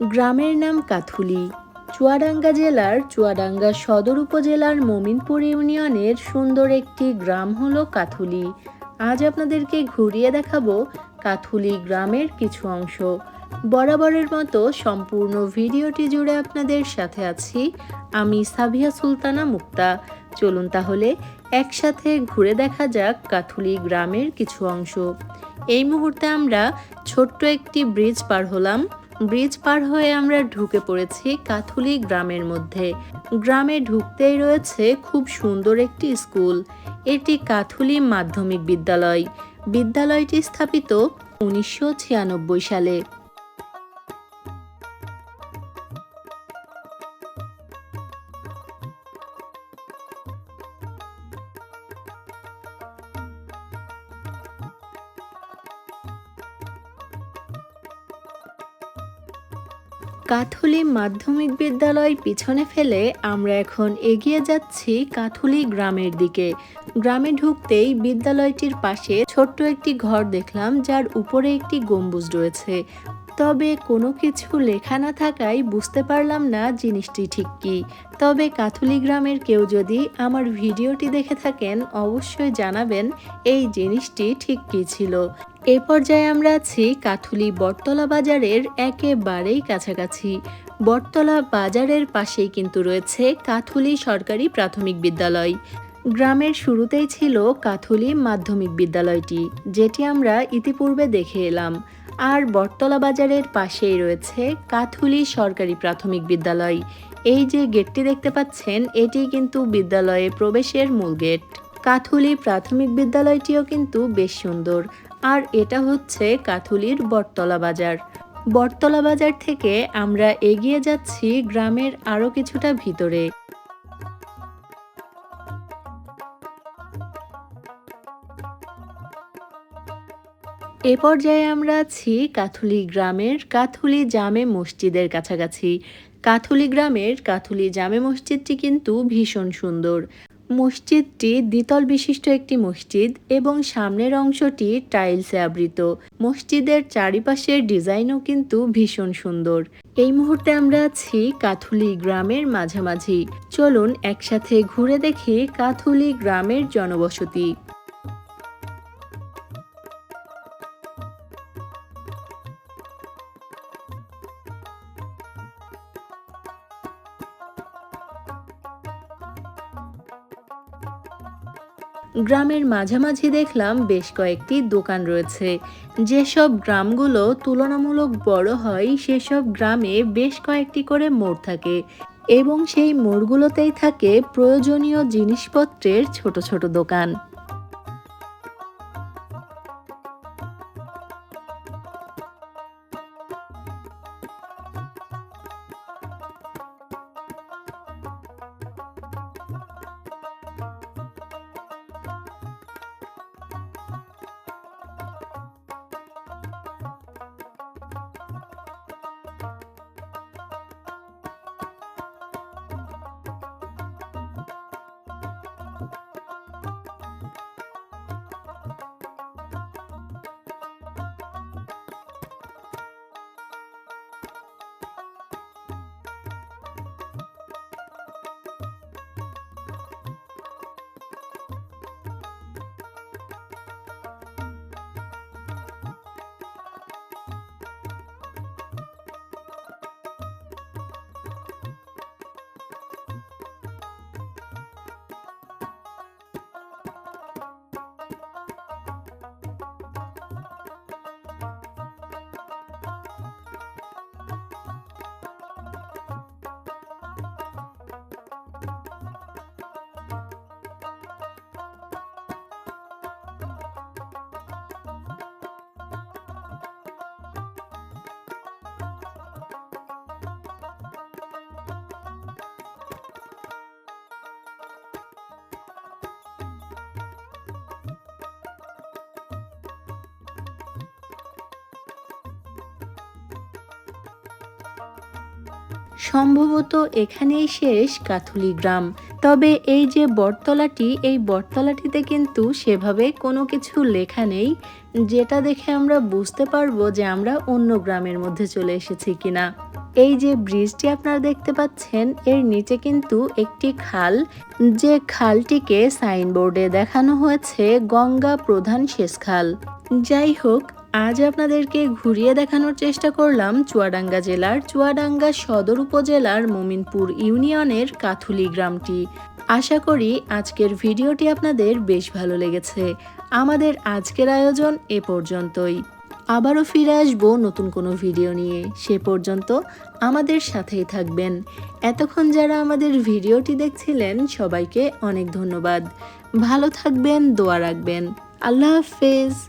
গ্রামের নাম কাথুলি। চুয়াডাঙ্গা জেলার চুয়াডাঙ্গা সদর উপজেলার মমিনপুর ইউনিয়নের সুন্দর একটি গ্রাম হলো কাথুলি। আজ আপনাদেরকে ঘুরিয়ে দেখাবো কাথুলি গ্রামের কিছু অংশ। বরাবরের মতো সম্পূর্ণ ভিডিওটি জুড়ে আপনাদের সাথে আছি আমি সাবিয়া সুলতানা মুক্তা। চলুন তাহলে একসাথে ঘুরে দেখা যাক কাথুলি গ্রামের কিছু অংশ। এই মুহূর্তে আমরা ছোট্ট একটি ব্রিজ পার হলাম। ব্রিজ পার হয়ে আমরা ঢুকে পড়েছি কাথুলি গ্রামের মধ্যে। গ্রামে ঢুকতেই রয়েছে খুব সুন্দর একটি স্কুল। এটি কাথুলি মাধ্যমিক বিদ্যালয়। বিদ্যালয়টি স্থাপিত উনিশশো ছিয়ানব্বই সালে। কাথুলি মাধ্যমিক বিদ্যালয় পিছনে ফেলে আমরা এখন এগিয়ে যাচ্ছি কাথুলি গ্রামের দিকে। গ্রামে ঢুকতেই বিদ্যালয়টির পাশে ছোট্ট একটি ঘর দেখলাম যার উপরে একটি গম্বুজ রয়েছে। তবে কোনো কিছু লেখা না থাকায় বুঝতে পারলাম না জিনিসটি ঠিক কি। তবে কাথুলি গ্রামের কেউ যদি আমার ভিডিওটি দেখে থাকেন, অবশ্যই জানাবেন এই জিনিসটি ঠিক কী ছিল। এ পর্যায়ে আমরা আছি কাথুলি বটতলা বাজারের একেবারেই কাছাকাছি। বটতলা বাজারের পাশেই কিন্তু রয়েছে কাথুলি সরকারি প্রাথমিক বিদ্যালয়। গ্রামের শুরুতেই ছিল কাথুলি মাধ্যমিক বিদ্যালয়টি, যেটি আমরা ইতিপূর্বে দেখে এলাম। আর বটতলা বাজারের পাশেই রয়েছে কাথুলি সরকারি প্রাথমিক বিদ্যালয়। এই যে গেটটি দেখতে পাচ্ছেন, এটি কিন্তু বিদ্যালয়ে প্রবেশের মূল গেট। কাথুলি প্রাথমিক বিদ্যালয়টিও কিন্তু বেশ সুন্দর। আর এটা হচ্ছে কাথুলির বটতলা বাজার। বটতলা বাজার থেকে আমরা এগিয়ে যাচ্ছি গ্রামের আরও কিছুটা ভিতরে। এ পর্যায়ে আমরা আছি কাথুলি গ্রামের কাথুলি জামে মসজিদের কাছাকাছি। কাথুলি গ্রামের কাথুলি জামে মসজিদটি কিন্তু ভীষণ সুন্দর। মসজিদটি দ্বিতল বিশিষ্ট একটি মসজিদ এবং সামনের অংশটি টাইলসে আবৃত। মসজিদের চারিপাশের ডিজাইনও কিন্তু ভীষণ সুন্দর। এই মুহূর্তে আমরা আছি কাথুলি গ্রামের মাঝামাঝি। চলুন একসাথে ঘুরে দেখি কাথুলি গ্রামের জনবসতি। গ্রামের মাঝামাঝি দেখলাম বেশ কয়েকটি দোকান রয়েছে। যেসব গ্রামগুলো তুলনামূলক বড় হয়, সেসব গ্রামে বেশ কয়েকটি করে মোড় থাকে এবং সেই মোড়গুলোতেই থাকে প্রয়োজনীয় জিনিসপত্রের ছোট ছোট দোকান। সম্ভবত এখানেই শেষ কাথুলি গ্রাম। তবে এই যে বটতলাটি, এই বটতলাটিতে কিন্তু সেভাবে কোনো কিছু লেখা নেই, যেটা দেখে আমরা বুঝতে পারব যে আমরা অন্য গ্রামের মধ্যে চলে এসেছি কিনা। এই যে ব্রিজটি আপনারা দেখতে পাচ্ছেন, এর নিচে কিন্তু একটি খাল, যে খালটিকে সাইনবোর্ডে দেখানো হয়েছে গঙ্গা প্রধান শেষ খাল। যাই হোক আজ আপনাদেরকে ঘুরিয়ে দেখানোর চেষ্টা করলাম চুয়াডাঙ্গা জেলার চুয়াডাঙ্গা সদর উপজেলার মোমিনপুর ইউনিয়নের কাথুলি গ্রামটি। আশা করি আজকের ভিডিওটি আপনাদের বেশ ভালো লেগেছে। আমাদের আজকের আয়োজন এ পর্যন্তই। আবারও ফিরে আসব নতুন কোনো ভিডিও নিয়ে। সে পর্যন্ত আমাদের সাথেই থাকবেন। এতক্ষণ যারা আমাদের ভিডিওটি দেখছিলেন, সবাইকে অনেক ধন্যবাদ। ভালো থাকবেন, দোয়া রাখবেন। আল্লাহ হাফেজ।